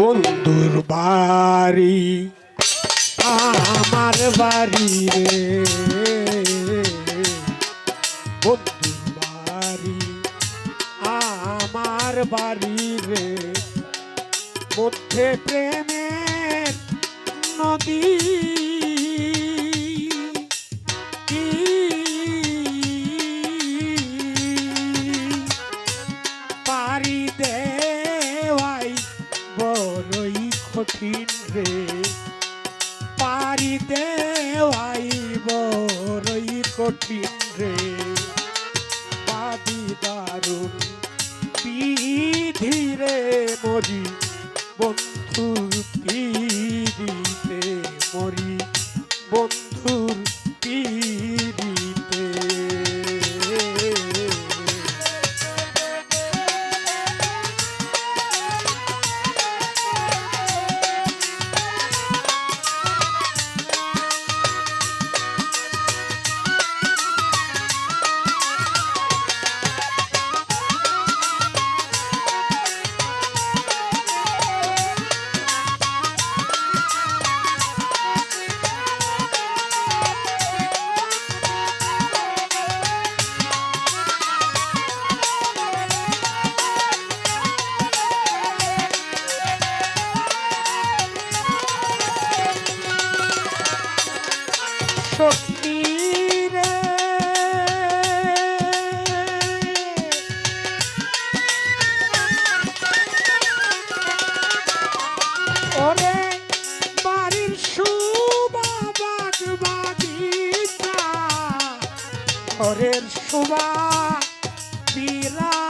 বন্ধুর বাড়ি আমার বাড়ি রে। বন্ধুর বাড়ি আমার বাড়ি রে। মধ্যে প্রেমের নদী কঠিন রে পারি দেওয়াই বড়ই কঠিন রে। পাবি দারুণ বিধিরে মরি, বন্ধু পিড়িতে মরি বন্ধুর সত্যি রে ওরে বাড়ির বাগ বাগিচা শুভা বিরা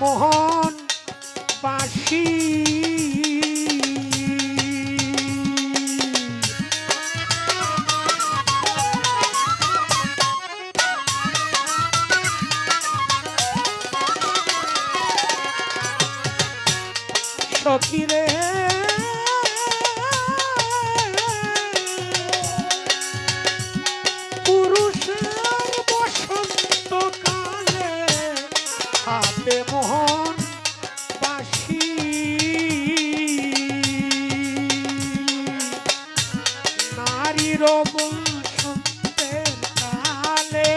মোহন বাঁশি সখিরে শ্রবণ শুনতের কালে।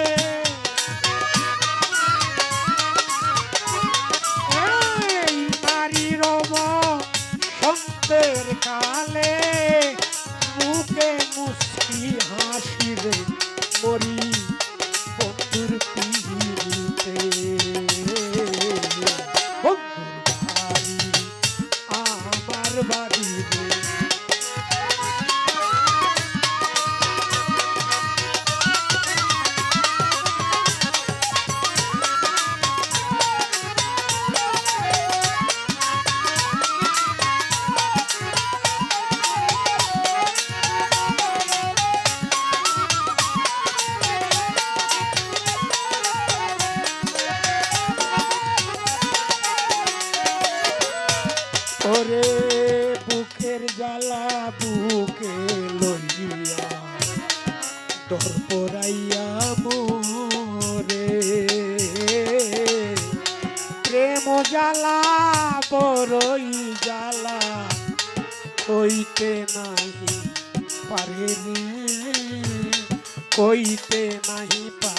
নারী রব সন্তের কালে। মুখে মুসকি হাসিরে মরি বন্ধুর পিড়িতে। কইতে নাহি পা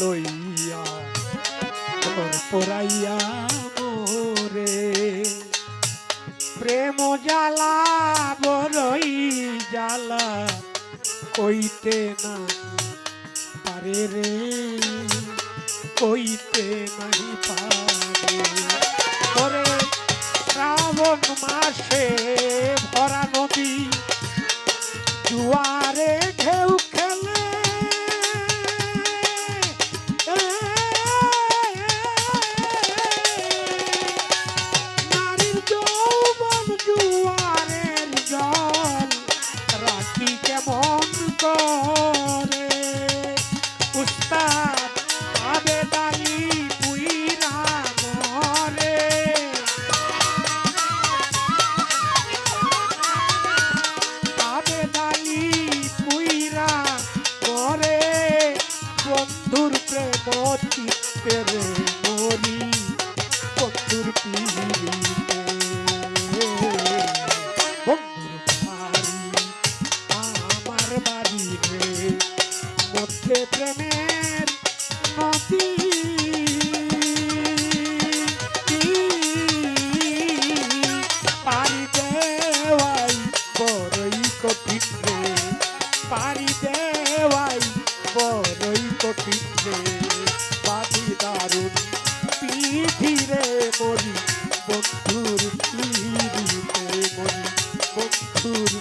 লইয়া পরাইয়া রে প্রেম জ্বালা বড়ই জ্বালা, কইতে না পারে রে, কইতে নাই পারে। ওরে শ্রাবণ মাসে ভরা নদী, জুয়ারে ঢেউ তোর পিড়িতে বন্ধুর পিড়িতে বন্ধুর